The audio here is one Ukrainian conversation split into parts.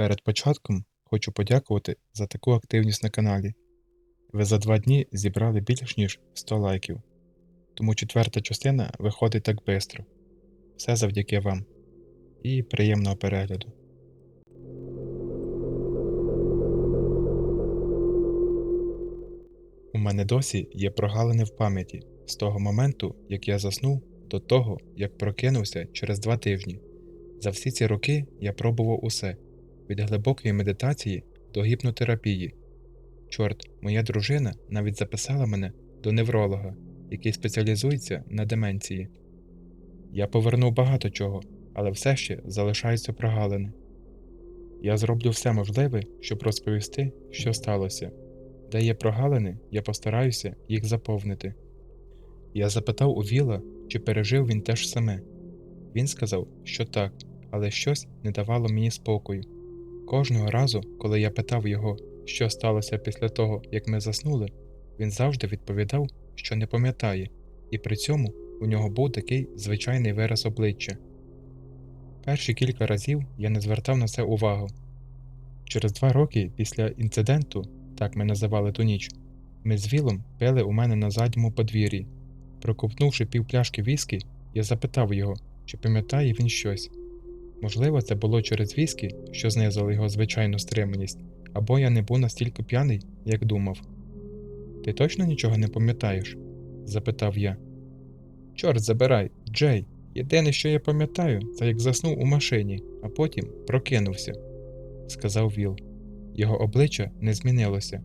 Перед початком хочу подякувати за таку активність на каналі. Ви за два дні зібрали більш ніж 100 лайків, тому четверта частина виходить так швидко. Все завдяки вам. І приємного перегляду. У мене досі є прогалини в пам'яті з того моменту, як я заснув, до того, як прокинувся через два тижні. За всі ці роки я пробував усе від глибокої медитації до гіпнотерапії. Чорт, моя дружина навіть записала мене до невролога, який спеціалізується на деменції. Я повернув багато чого, але все ще залишаються прогалини. Я зроблю все можливе, щоб розповісти, що сталося. Де є прогалини, я постараюся їх заповнити. Я запитав у Віла, чи пережив він те ж саме. Він сказав, що так, але щось не давало мені спокою. Кожного разу, коли я питав його, що сталося після того, як ми заснули, він завжди відповідав, що не пам'ятає, і при цьому у нього був такий звичайний вираз обличчя. Перші кілька разів я не звертав на це увагу. Через два роки після інциденту, так ми називали ту ніч, ми з Вілом пили у мене на задньому подвір'ї. Прокупнувши півпляшки віскі, я запитав його, чи пам'ятає він щось. Можливо, це було через віскі, що знизило його звичайну стриманість, або я не був настільки п'яний, як думав. Ти точно нічого не пам'ятаєш? запитав я. Чорт забирай, Джей. Єдине, що я пам'ятаю, це як заснув у машині, а потім прокинувся, сказав Віл. Його обличчя не змінилося,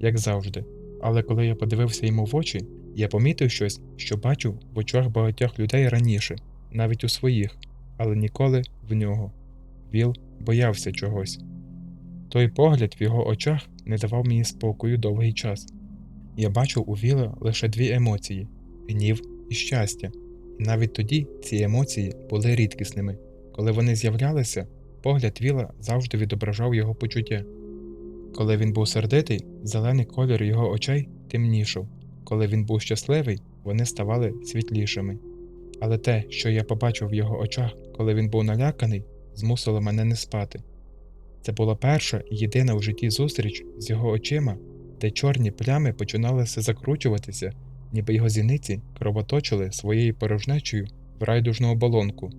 як завжди, але коли я подивився йому в очі, я помітив щось, що бачив в очах багатьох людей раніше, навіть у своїх, але ніколи в нього. Віл боявся чогось. Той погляд в його очах не давав мені спокою довгий час. Я бачив у Віла лише дві емоції гнів і щастя, і навіть тоді ці емоції були рідкісними. Коли вони з'являлися, погляд Віла завжди відображав його почуття. Коли він був сердитий, зелений колір його очей темнішав, коли він був щасливий, вони ставали світлішими. Але те, що я побачив в його очах, коли він був наляканий, змусило мене не спати. Це була перша і єдина в житті зустріч з його очима, де чорні плями починалися закручуватися, ніби його зіниці кровоточили своєю порожнечою в райдужну оболонку.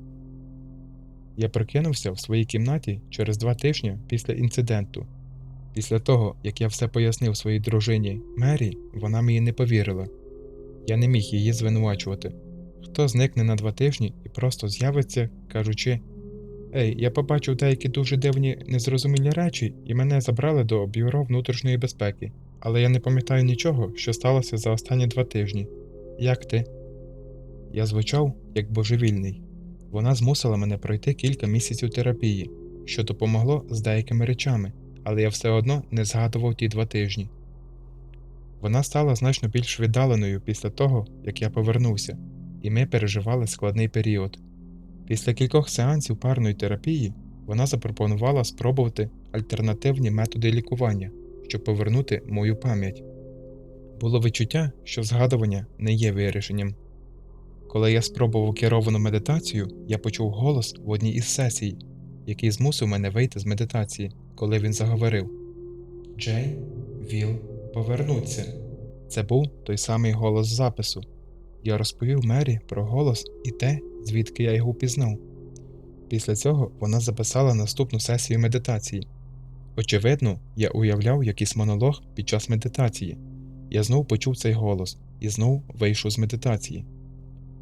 Я прокинувся в своїй кімнаті через два тижні після інциденту. Після того, як я все пояснив своїй дружині Мері, вона мені не повірила. Я не міг її звинувачувати. Хто зникне на два тижні і просто з'явиться, кажучи Ей, я побачив деякі дуже дивні незрозумілі речі, і мене забрали до бюро внутрішньої безпеки, але я не пам'ятаю нічого, що сталося за останні два тижні. Як ти? Я звучав як божевільний. Вона змусила мене пройти кілька місяців терапії, що допомогло з деякими речами, але я все одно не згадував ті два тижні. Вона стала значно більш віддаленою після того, як я повернувся, і ми переживали складний період. Після кількох сеансів парної терапії вона запропонувала спробувати альтернативні методи лікування, щоб повернути мою пам'ять. Було відчуття, що згадування не є вирішенням. Коли я спробував керовану медитацію, я почув голос в одній із сесій, який змусив мене вийти з медитації, коли він заговорив Джей, Віл, повернуться. Це був той самий голос запису. Я розповів Мері про голос і те, звідки я його впізнав. Після цього вона записала наступну сесію медитації. Очевидно, я уявляв якийсь монолог під час медитації. Я знов почув цей голос і знов вийшов з медитації.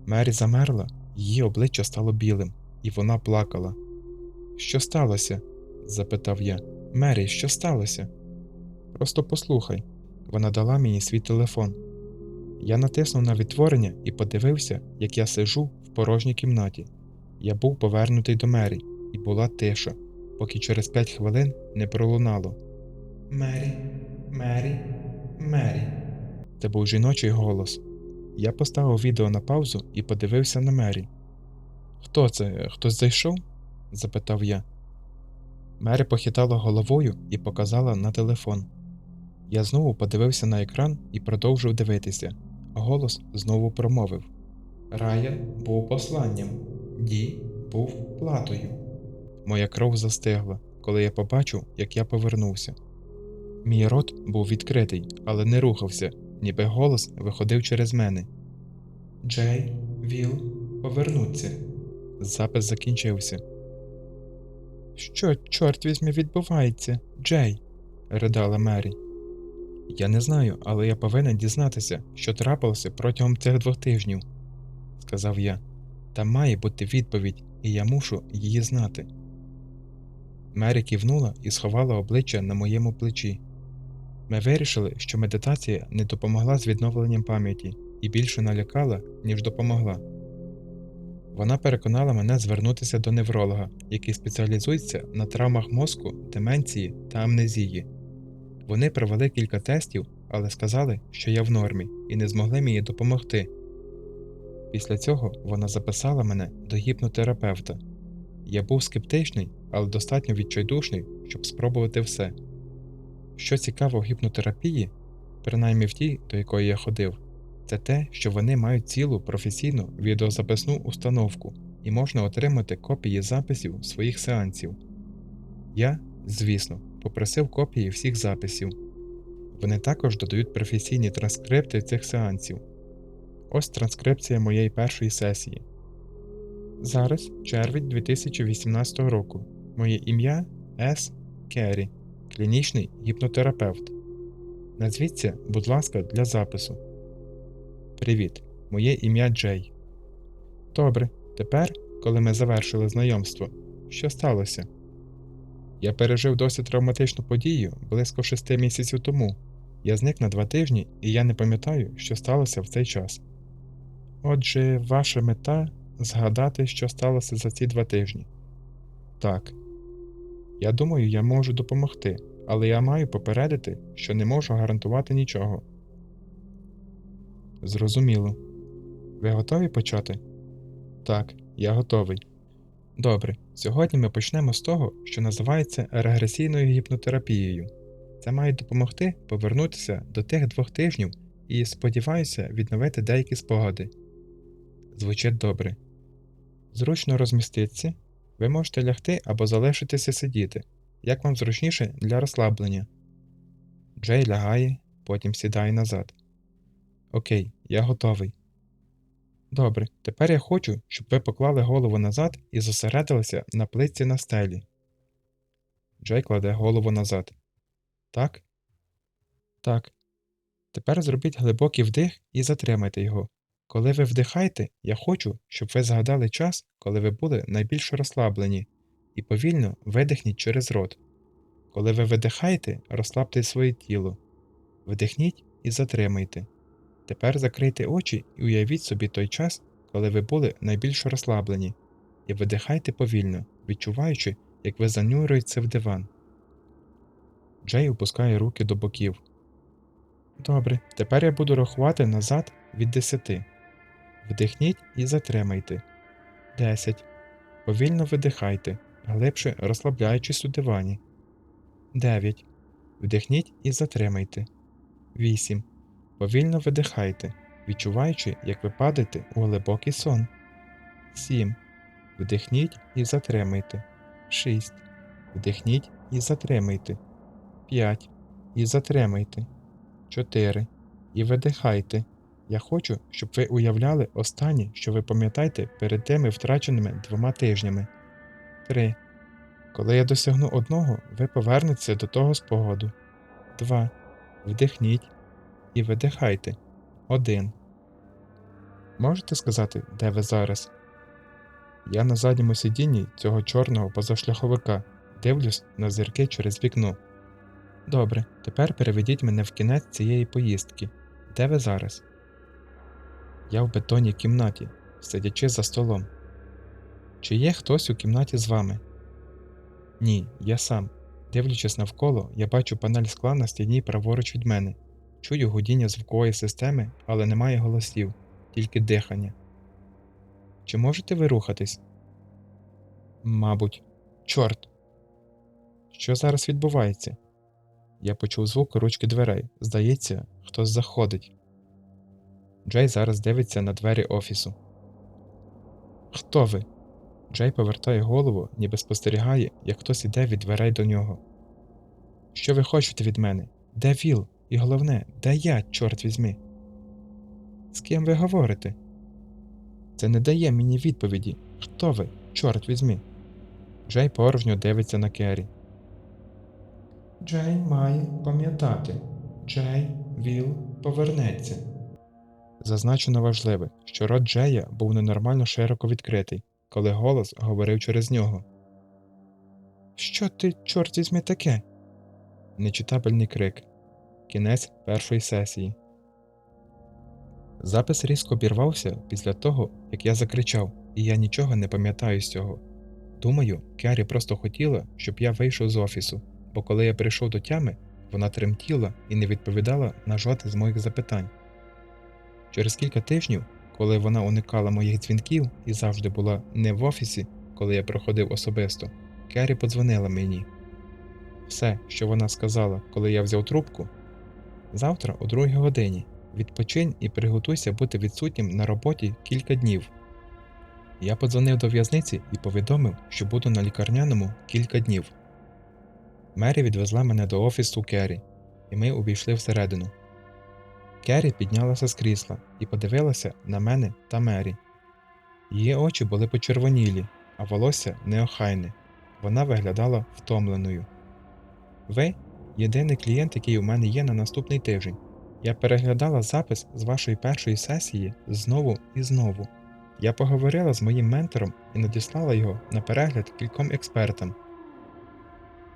Мері замерла, її обличчя стало білим, і вона плакала. Що сталося? запитав я. Мері, що сталося? Просто послухай. Вона дала мені свій телефон. Я натиснув на відтворення і подивився, як я сижу в порожній кімнаті. Я був повернутий до Мері, і була тиша, поки через п'ять хвилин не пролунало. Мері, Мері, Мері. Це був жіночий голос. Я поставив відео на паузу і подивився на Мері. Хто це? Хтось зайшов? запитав я. Мері похитала головою і показала на телефон. Я знову подивився на екран і продовжив дивитися. Голос знову промовив Рая був посланням, Ді був платою. Моя кров застигла. коли я побачив, як я повернувся. Мій рот був відкритий, але не рухався, ніби голос виходив через мене. Джей, Віл, повернуться. Запис закінчився. Що, чорт візьми, відбувається, Джей? ридала Мері. Я не знаю, але я повинен дізнатися, що трапилося протягом цих двох тижнів, сказав я. Там має бути відповідь, і я мушу її знати. Мері кивнула і сховала обличчя на моєму плечі. Ми вирішили, що медитація не допомогла з відновленням пам'яті і більше налякала, ніж допомогла. Вона переконала мене звернутися до невролога, який спеціалізується на травмах мозку, деменції та амнезії. Вони провели кілька тестів, але сказали, що я в нормі і не змогли мені допомогти. Після цього вона записала мене до гіпнотерапевта. Я був скептичний, але достатньо відчайдушний, щоб спробувати все. Що цікаво в гіпнотерапії, принаймні в тій, до якої я ходив, це те, що вони мають цілу професійну відеозаписну установку і можна отримати копії записів своїх сеансів. Я, звісно, попросив копії всіх записів. Вони також додають професійні транскрипти цих сеансів. Ось транскрипція моєї першої сесії. Зараз червень 2018 року. Моє ім'я С. Керрі, клінічний гіпнотерапевт. Назвіться, будь ласка, для запису. Привіт, моє ім'я Джей. Добре, тепер, коли ми завершили знайомство, що сталося? Я пережив досить травматичну подію близько шести місяців тому. Я зник на два тижні, і я не пам'ятаю, що сталося в цей час. Отже, ваша мета згадати, що сталося за ці два тижні. Так. Я думаю, я можу допомогти, але я маю попередити, що не можу гарантувати нічого. Зрозуміло. Ви готові почати? Так, я готовий. Добре, сьогодні ми почнемо з того, що називається регресійною гіпнотерапією. Це має допомогти повернутися до тих двох тижнів і, сподіваюся, відновити деякі спогади. Звучить добре. Зручно розміститися. Ви можете лягти або залишитися сидіти, як вам зручніше для розслаблення. Джей лягає, потім сідає назад. Окей, я готовий. Добре, тепер я хочу, щоб ви поклали голову назад і зосередилися на плитці на стелі. Джей кладе голову назад. Так? Так. Тепер зробіть глибокий вдих і затримайте його. Коли ви вдихаєте, я хочу, щоб ви згадали час, коли ви були найбільш розслаблені, і повільно видихніть через рот. Коли ви видихаєте, розслабте своє тіло. Вдихніть і затримайте. Тепер закрийте очі і уявіть собі той час, коли ви були найбільш розслаблені, і видихайте повільно, відчуваючи, як ви занюруєтеся в диван. Джей опускає руки до боків. Добре, тепер я буду рахувати назад від десяти. Вдихніть і затримайте. 10. Повільно видихайте, глибше розслабляючись у дивані. 9. Вдихніть і затримайте. 8. Повільно видихайте, відчуваючи, як ви падаєте у глибокий сон. 7. Вдихніть і затримайте. 6. Вдихніть і затримайте. 5. І затримайте. 4. І видихайте. Я хочу, щоб ви уявляли останнє, що ви пам'ятаєте перед тими втраченими двома тижнями. 3. Коли я досягну одного, ви повернетеся до того спогаду. 2. Вдихніть і видихайте. 1. Можете сказати, де ви зараз? Я на задньому сидінні цього чорного позашляховика дивлюсь на зірки через вікно. Добре, тепер переведіть мене в кінець цієї поїздки. Де ви зараз? Я в бетонній кімнаті, сидячи за столом. Чи є хтось у кімнаті з вами? Ні, я сам. Дивлячись навколо, я бачу панель скла на стіні праворуч від мене. Чую гудіння звукової системи, але немає голосів, тільки дихання. Чи можете ви рухатись? Мабуть, чорт. Що зараз відбувається? Я почув звук ручки дверей. Здається, хтось заходить. Джей зараз дивиться на двері офісу. Хто ви? Джей повертає голову, ніби спостерігає, як хтось іде від дверей до нього. Що ви хочете від мене? Де Віл? І головне, де я, чорт візьми? З ким ви говорите? Це не дає мені відповіді. Хто ви, чорт візьми? Джей порожньо дивиться на Керрі. Джей має пам'ятати. Джей Віл повернеться. Зазначено важливе, що рот Джея був ненормально широко відкритий, коли голос говорив через нього. Що ти, чорт візьми, таке? Нечитабельний крик. Кінець першої сесії. Запис різко обірвався після того, як я закричав, і я нічого не пам'ятаю з цього. Думаю, Керрі просто хотіла, щоб я вийшов з офісу, бо коли я прийшов до тями, вона тремтіла і не відповідала на жодне з моїх запитань. Через кілька тижнів, коли вона уникала моїх дзвінків і завжди була не в офісі, коли я проходив особисто, Керрі подзвонила мені. Все, що вона сказала, коли я взяв трубку, завтра о другій годині відпочинь і приготуйся бути відсутнім на роботі кілька днів. Я подзвонив до в'язниці і повідомив, що буду на лікарняному кілька днів. Мері відвезла мене до офісу Керрі, і ми увійшли всередину. Керрі піднялася з крісла і подивилася на мене та Мері. Її очі були почервонілі, а волосся неохайне. Вона виглядала втомленою. Ви єдиний клієнт, який у мене є на наступний тиждень. Я переглядала запис з вашої першої сесії знову і знову. Я поговорила з моїм ментором і надіслала його на перегляд кільком експертам.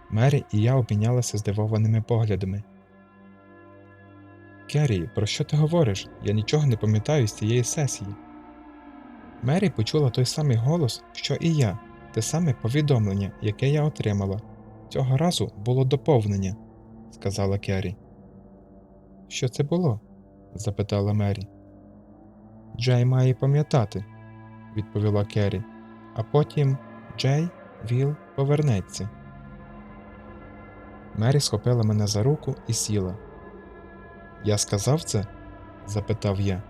Мері і я обмінялися здивованими поглядами. Керрі, про що ти говориш? Я нічого не пам'ятаю з цієї сесії. Мері почула той самий голос, що і я, те саме повідомлення, яке я отримала. Цього разу було доповнення, сказала Керрі. Що це було? запитала Мері. Джей має пам'ятати, відповіла Керрі, а потім Джей Віл повернеться. Мері схопила мене за руку і сіла. Я сказав це? запитав я.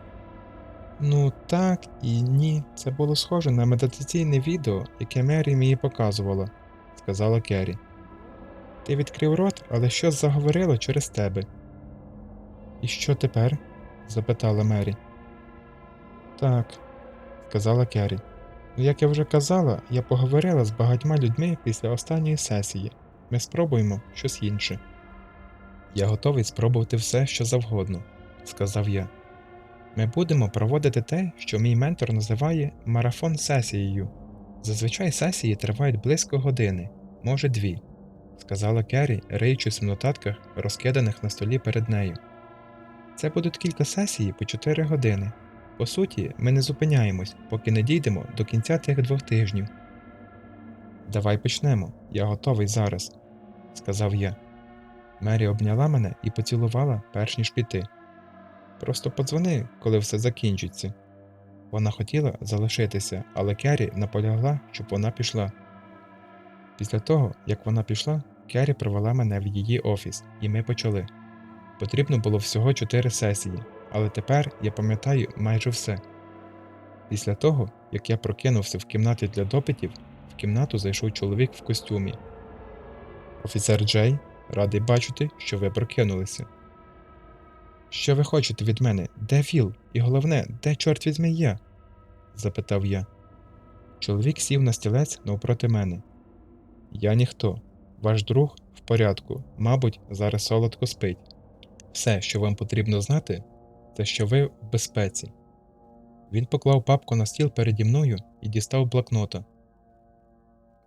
Ну, так і ні. Це було схоже на медитаційне відео, яке Мері мені показувала, сказала Керрі. Ти відкрив рот, але щось заговорило через тебе. І що тепер? запитала Мері. Так, сказала Керрі. Ну, як я вже казала, я поговорила з багатьма людьми після останньої сесії. Ми спробуємо щось інше. Я готовий спробувати все, що завгодно, сказав я. Ми будемо проводити те, що мій ментор називає марафон сесією. Зазвичай сесії тривають близько години, може дві, сказала Керрі, риючись в нотатках, розкиданих на столі перед нею. Це будуть кілька сесій по 4 години. По суті, ми не зупиняємось, поки не дійдемо до кінця тих двох тижнів. Давай почнемо, я готовий зараз, сказав я. Мері обняла мене і поцілувала, перш ніж піти. Просто подзвони, коли все закінчиться. Вона хотіла залишитися, але Керрі наполягла, щоб вона пішла. Після того, як вона пішла, Керрі привела мене в її офіс, і ми почали. Потрібно було всього чотири сесії, але тепер я пам'ятаю майже все. Після того, як я прокинувся в кімнаті для допитів, в кімнату зайшов чоловік в костюмі. Офіцер Джей, радий бачити, що ви прокинулися. Що ви хочете від мене? Де Філ? І головне, де чорт візьме я? запитав я. Чоловік сів на стілець навпроти мене. Я ніхто. Ваш друг в порядку, мабуть, зараз солодко спить. Все, що вам потрібно знати, це що ви в безпеці. Він поклав папку на стіл переді мною і дістав блокнота.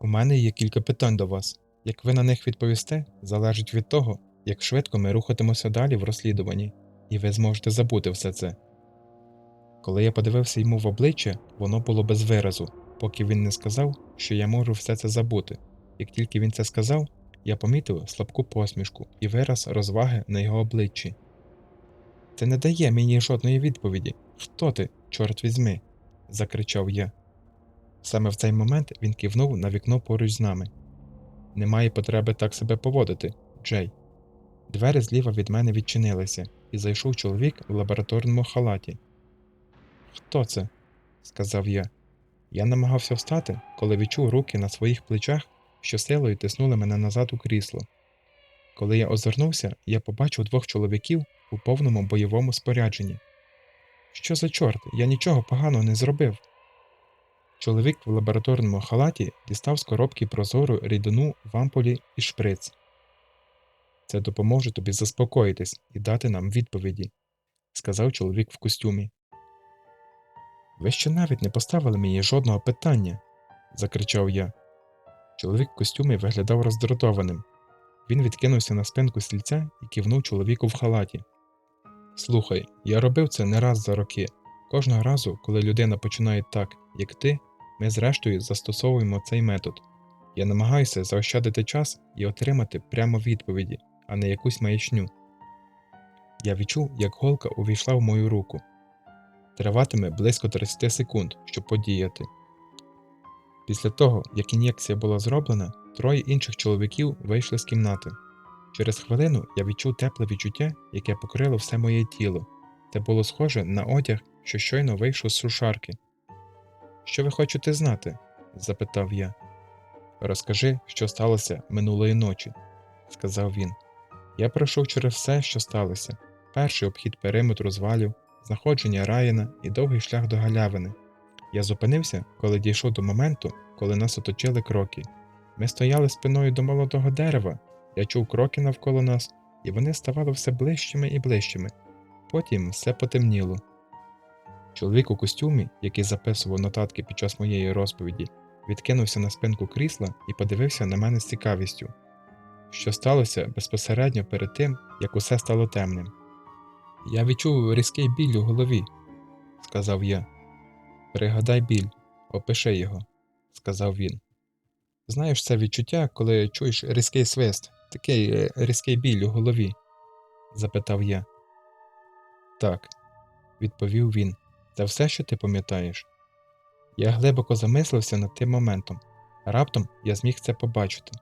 У мене є кілька питань до вас. Як ви на них відповісте, залежить від того, як швидко ми рухатимося далі в розслідуванні, і ви зможете забути все це. Коли я подивився йому в обличчя, воно було без виразу, поки він не сказав, що я можу все це забути. Як тільки він це сказав, я помітив слабку посмішку і вираз розваги на його обличчі. Це не дає мені жодної відповіді. Хто ти, чорт візьми? закричав я. Саме в цей момент він кивнув на вікно поруч з нами. Немає потреби так себе поводити, Джей. Двері зліва від мене відчинилися, і зайшов чоловік в лабораторному халаті. Хто це? сказав я. Я намагався встати, коли відчув руки на своїх плечах, що силою тиснули мене назад у крісло. Коли я озирнувся, я побачив двох чоловіків у повному бойовому спорядженні. Що за чорт, я нічого поганого не зробив. Чоловік в лабораторному халаті дістав з коробки прозору рідину в ампулі і шприц. Це допоможе тобі заспокоїтись і дати нам відповіді, сказав чоловік в костюмі. Ви ще навіть не поставили мені жодного питання, закричав я. Чоловік в костюмі виглядав роздратованим. Він відкинувся на спинку стільця і кивнув чоловіку в халаті. Слухай, я робив це не раз за роки. Кожного разу, коли людина починає так, як ти, ми зрештою застосовуємо цей метод. Я намагаюся заощадити час і отримати прямо відповіді, а не якусь маячню. Я відчув, як голка увійшла в мою руку. Триватиме близько 30 секунд, щоб подіяти. Після того, як ін'єкція була зроблена, троє інших чоловіків вийшли з кімнати. Через хвилину я відчув тепле відчуття, яке покрило все моє тіло. Це було схоже на одяг, що щойно вийшов з сушарки. Що ви хочете знати? запитав я. Розкажи, що сталося минулої ночі, сказав він. Я пройшов через все, що сталося: перший обхід периметру звалів, знаходження Райана і довгий шлях до галявини. Я зупинився, коли дійшов до моменту, коли нас оточили кроки. Ми стояли спиною до молодого дерева, я чув кроки навколо нас, і вони ставали все ближчими і ближчими. Потім все потемніло. Чоловік у костюмі, який записував нотатки під час моєї розповіді, відкинувся на спинку крісла і подивився на мене з цікавістю, що сталося безпосередньо перед тим, як усе стало темним. Я відчув різкий біль у голові, сказав я. Пригадай біль, опиши його, сказав він. Знаєш це відчуття, коли чуєш різкий свист, такий е, різкий біль у голові? запитав я. Так, відповів він. Це все, що ти пам'ятаєш? Я глибоко замислився над тим моментом, раптом я зміг це побачити.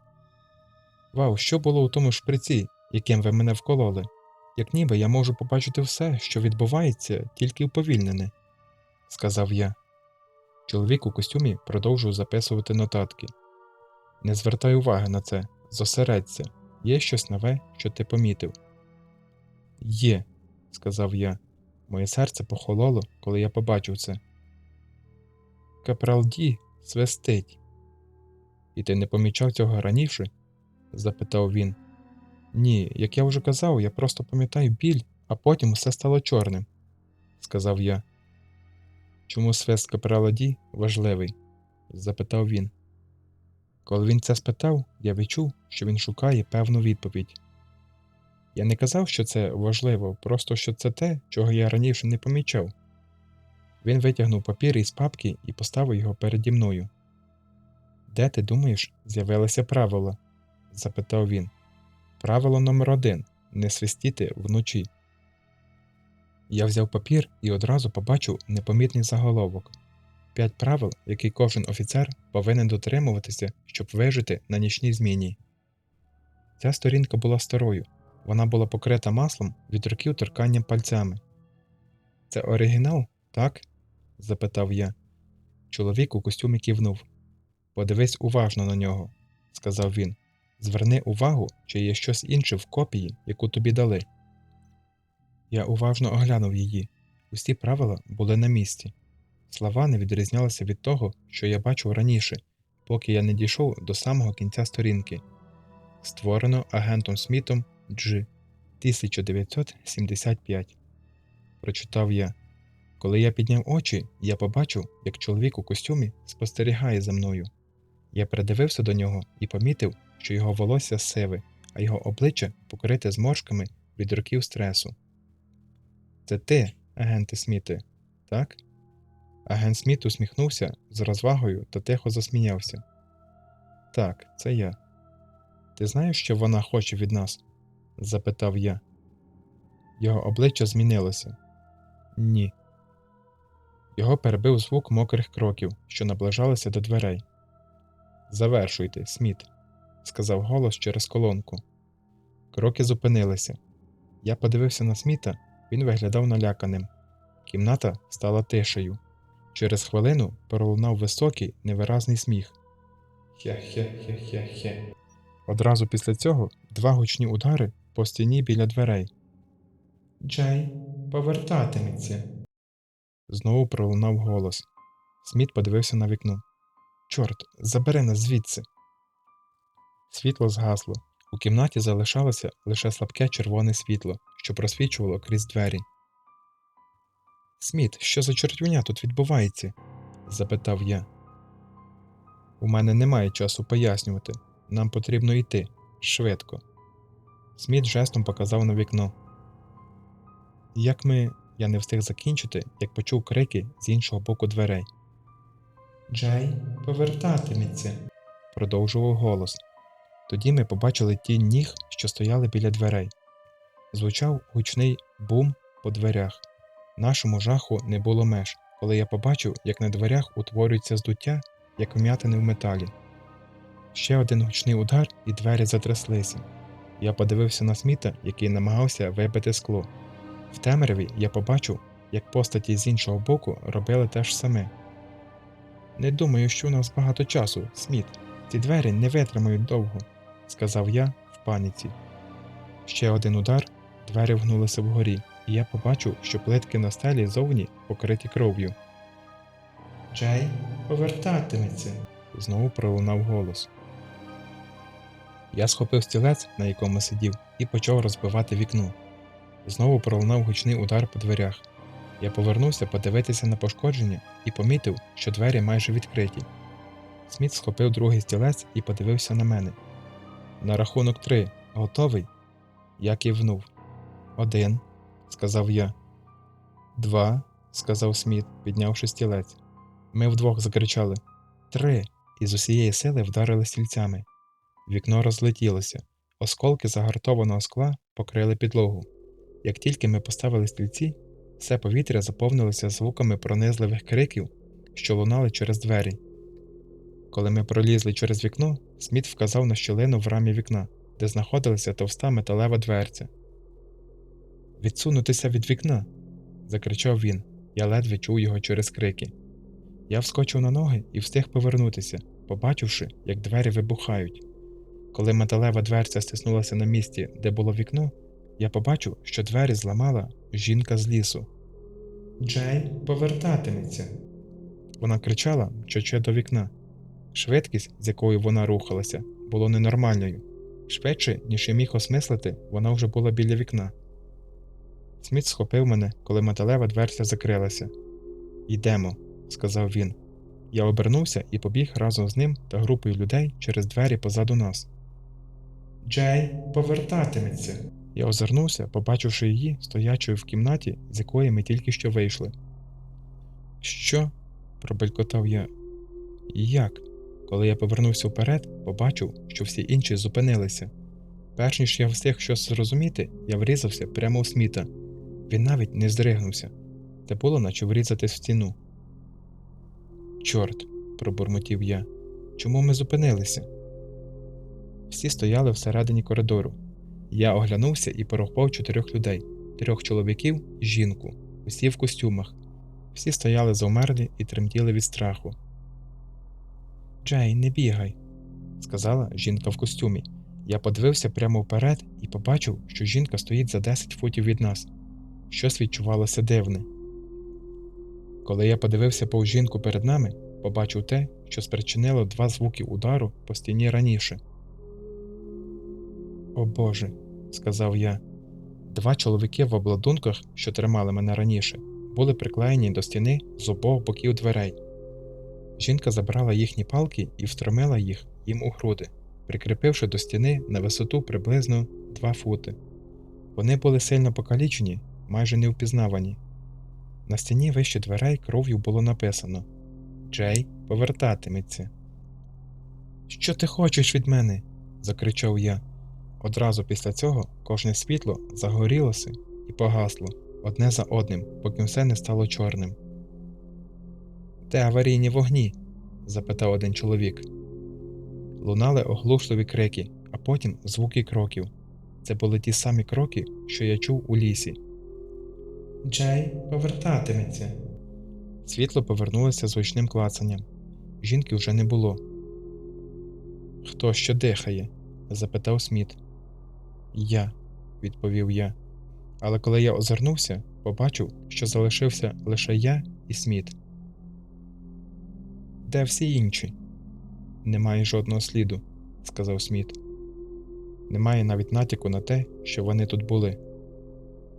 Вау, що було у тому шприці, яким ви мене вкололи? Як ніби я можу побачити все, що відбувається, тільки уповільнене, сказав я. Чоловік у костюмі продовжував записувати нотатки. Не звертай уваги на це, зосередься, є щось нове, що ти помітив. Є, сказав я. Моє серце похололо, коли я побачив це. Капрал Ді свистить. І ти не помічав цього раніше? запитав він. Ні, як я вже казав, я просто пам'ятаю біль, а потім усе стало чорним, сказав я. Чому свист капрала Ді важливий? запитав він. Коли він це спитав, я відчув, що він шукає певну відповідь. Я не казав, що це важливо, просто що це те, чого я раніше не помічав. Він витягнув папір із папки і поставив його переді мною. Де ти думаєш, з'явилося правило? запитав він. Правило номер один не свистіти вночі. Я взяв папір і одразу побачив непомітний заголовок п'ять правил, які кожен офіцер повинен дотримуватися, щоб вижити на нічній зміні. Ця сторінка була старою, вона була покрита маслом від років торканням пальцями. Це оригінал, так? запитав я. Чоловік у костюмі кивнув. Подивись уважно на нього, сказав він. Зверни увагу, чи є щось інше в копії, яку тобі дали. Я уважно оглянув її. Усі правила були на місці. Слова не відрізнялися від того, що я бачив раніше, поки я не дійшов до самого кінця сторінки. Створено агентом Смітом Дж. 1975. Прочитав я. Коли я підняв очі, я побачив, як чоловік у костюмі спостерігає за мною. Я придивився до нього і помітив, що його волосся сиве, а його обличчя покрите зморшками від років стресу. Це ти, агенте Сміти, так? Агент Сміт усміхнувся з розвагою та тихо засміявся. Так, це я. Ти знаєш, що вона хоче від нас? запитав я. Його обличчя змінилося. Ні. Його перебив звук мокрих кроків, що наближалися до дверей. Завершуйте, Сміт, сказав голос через колонку. Кроки зупинилися. Я подивився на Сміта, він виглядав наляканим. Кімната стала тишею. Через хвилину пролунав високий, невиразний сміх. Хе-хе-хе-хе-хе. Одразу після цього два гучні удари по стіні біля дверей. Джей повертатиметься. Знову пролунав голос. Сміт подивився на вікно. Чорт, забери нас звідси. Світло згасло. У кімнаті залишалося лише слабке червоне світло, що просвічувало крізь двері. Сміт, що за чортівня тут відбувається? запитав я. У мене немає часу пояснювати. Нам потрібно йти швидко. Сміт жестом показав на вікно. Як ми. Я не встиг закінчити, як почув крики з іншого боку дверей. Джей повертатиметься, продовжував голос. Тоді ми побачили ті ніг, що стояли біля дверей. Звучав гучний бум по дверях. Нашому жаху не було меж, коли я побачив, як на дверях утворюється здуття, як вм'ятини в металі. Ще один гучний удар, і двері затряслися. Я подивився на сміта, який намагався вибити скло. В темряві я побачив, як постаті з іншого боку робили те ж саме. Не думаю, що у нас багато часу, Сміт. Ці двері не витримають довго, сказав я в паніці. Ще один удар, двері вгнулися вгорі, і я побачив, що плитки на стелі зовні покриті кров'ю. Джей повертатиметься, знову пролунав голос. Я схопив стілець, на якому сидів, і почав розбивати вікно. Знову пролунав гучний удар по дверях. Я повернувся подивитися на пошкодження і помітив, що двері майже відкриті. Сміт схопив другий стілець і подивився на мене. На рахунок три. Готовий? Я кивнув. Один, сказав я. Два, сказав Сміт, піднявши стілець. Ми вдвох закричали Три. І з усієї сили вдарили стільцями. Вікно розлетілося, осколки загартованого скла покрили підлогу. Як тільки ми поставили стільці, все повітря заповнилося звуками пронизливих криків, що лунали через двері. Коли ми пролізли через вікно, Сміт вказав на щілину в рамі вікна, де знаходилася товста металева дверця. Відсунутися від вікна. закричав він. Я ледве чув його через крики. Я вскочив на ноги і встиг повернутися, побачивши, як двері вибухають. Коли металева дверця стиснулася на місці, де було вікно, я побачив, що двері зламала жінка з лісу. Джей повертатиметься. Вона кричала, мчачи до вікна. Швидкість, з якою вона рухалася, було ненормальною. Швидше, ніж я міг осмислити, вона вже була біля вікна. Сміт схопив мене, коли металева дверця закрилася. Йдемо, сказав він. Я обернувся і побіг разом з ним та групою людей через двері позаду нас. Джей повертатиметься. Я озирнувся, побачивши її, стоячою в кімнаті, з якої ми тільки що вийшли. Що? пробелькотав я. Як? Коли я повернувся вперед, побачив, що всі інші зупинилися. Перш ніж я встиг щось зрозуміти, я врізався прямо у сміта. Він навіть не здригнувся. Це було, наче врізатись в стіну. Чорт, пробурмотів я. Чому ми зупинилися? Всі стояли всередині коридору. Я оглянувся і порахував чотирьох людей, трьох чоловіків і жінку, усі в костюмах. Всі стояли завмерлі і тремтіли від страху. Джей, не бігай, сказала жінка в костюмі. Я подивився прямо вперед і побачив, що жінка стоїть за 10 футів від нас. Щось відчувалося дивне. Коли я подивився повз жінку перед нами, побачив те, що спричинило два звуки удару по стіні раніше. О Боже, сказав я. Два чоловіки в обладунках, що тримали мене раніше, були приклеєні до стіни з обох боків дверей. Жінка забрала їхні палки і встромила їх їм у груди, прикріпивши до стіни на висоту приблизно 2 фути. Вони були сильно покалічені, майже невпізнавані. На стіні вище дверей кров'ю було написано Джей повертатиметься. Що ти хочеш від мене? закричав я. Одразу після цього кожне світло загорілося і погасло одне за одним, поки все не стало чорним. Де аварійні вогні? запитав один чоловік. Лунали оглушливі крики, а потім звуки кроків. Це були ті самі кроки, що я чув у лісі. Джей повертатиметься. Світло повернулося з гучним клацанням. Жінки вже не було. Хто що дихає? запитав Сміт. Я, відповів я. Але коли я озирнувся, побачив, що залишився лише я і Сміт. Де всі інші? Немає жодного сліду, сказав Сміт. Немає навіть натяку на те, що вони тут були.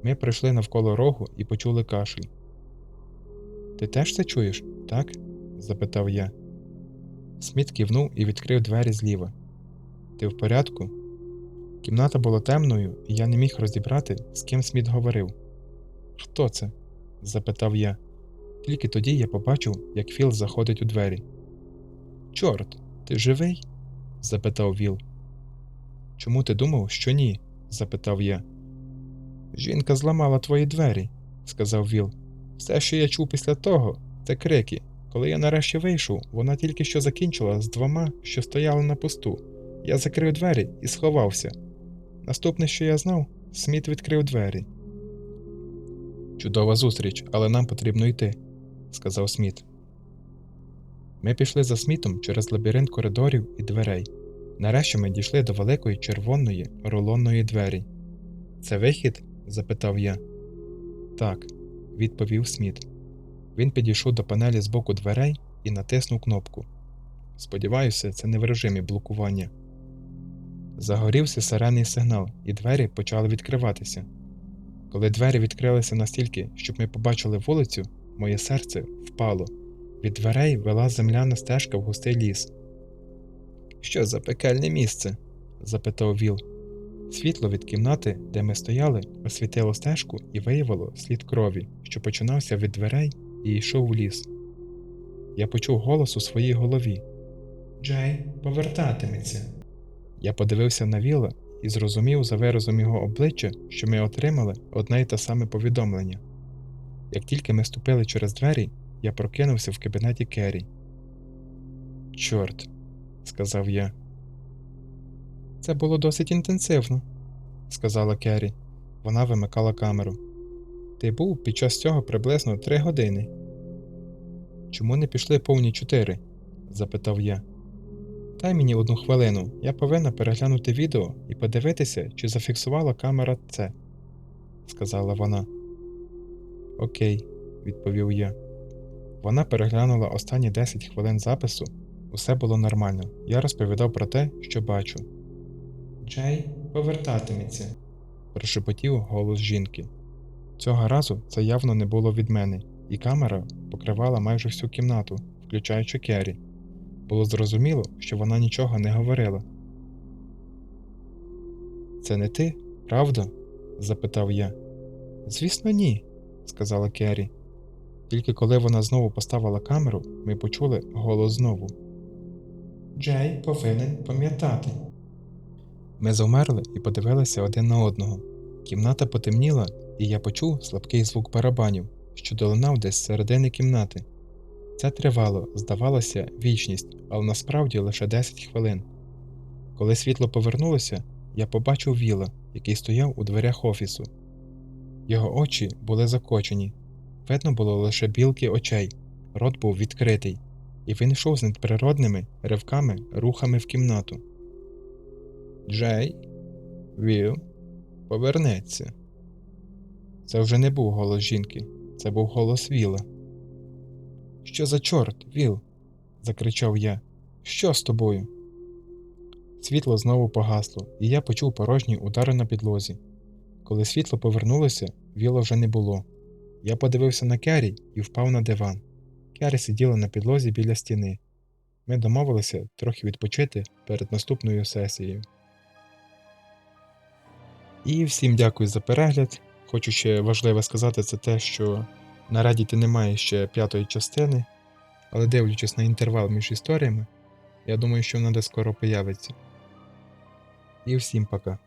Ми прийшли навколо рогу і почули кашель. Ти теж це чуєш, так? запитав я. Сміт кивнув і відкрив двері зліва. Ти в порядку? Кімната була темною, і я не міг розібрати, з ким Сміт говорив. Хто це? запитав я. Тільки тоді я побачив, як Філ заходить у двері. Чорт, ти живий? запитав Віл. Чому ти думав, що ні? запитав я. Жінка зламала твої двері, сказав Віл. Все, що я чув після того, це крики. Коли я нарешті вийшов, вона тільки що закінчила з двома, що стояли на посту. Я закрив двері і сховався. Наступне, що я знав, Сміт відкрив двері. Чудова зустріч, але нам потрібно йти, сказав Сміт. Ми пішли за Смітом через лабіринт коридорів і дверей. Нарешті ми дійшли до великої червоної рулонної двері. Це вихід? Запитав я. Так, відповів Сміт. Він підійшов до панелі з боку дверей і натиснув кнопку. Сподіваюся, це не в режимі блокування. Загорівся сиренний сигнал, і двері почали відкриватися. Коли двері відкрилися настільки, щоб ми побачили вулицю, моє серце впало. Від дверей вела земляна стежка в густий ліс. Що за пекельне місце? запитав Віл. Світло від кімнати, де ми стояли, освітило стежку і виявило слід крові, що починався від дверей і йшов в ліс. Я почув голос у своїй голові. Джей повертатиметься. Я подивився на Віла і зрозумів за виразом його обличчя, що ми отримали одне й те саме повідомлення. Як тільки ми ступили через двері, я прокинувся в кабінеті Керрі. Чорт, сказав я. Це було досить інтенсивно, сказала Керрі. Вона вимикала камеру. Ти був під час цього приблизно три години. Чому не пішли повні чотири? запитав я. Дай мені одну хвилину, я повинна переглянути відео і подивитися, чи зафіксувала камера це, сказала вона. Окей, відповів я. Вона переглянула останні 10 хвилин запису. Усе було нормально. Я розповідав про те, що бачу. Джей повертатиметься, прошепотів голос жінки. Цього разу це явно не було від мене, і камера покривала майже всю кімнату, включаючи Керрі. Було зрозуміло, що вона нічого не говорила. Це не ти, правда? запитав я. Звісно, ні, сказала Керрі. Тільки коли вона знову поставила камеру, ми почули голос знову. Джей повинен пам'ятати. Ми завмерли і подивилися один на одного. Кімната потемніла, і я почув слабкий звук барабанів, що долинав десь середини кімнати. Це тривало, здавалося, вічність, але насправді лише 10 хвилин. Коли світло повернулося, я побачив Віла, який стояв у дверях офісу. Його очі були закочені, видно було лише білки очей, рот був відкритий, і він йшов з надприродними ривками рухами в кімнату. Джей, Віл, повернеться. Це вже не був голос жінки, це був голос Віла. Що за чорт, Віл? закричав я. Що з тобою? Світло знову погасло, і я почув порожні удари на підлозі. Коли світло повернулося, Віла вже не було. Я подивився на Керрі і впав на диван. Керрі сиділа на підлозі біля стіни. Ми домовилися трохи відпочити перед наступною сесією. І всім дякую за перегляд. Хочу ще важливо сказати це те, що на Reddit немає ще п'ятої частини, але дивлячись на інтервал між історіями, я думаю, що вона де скоро появиться. І всім пока.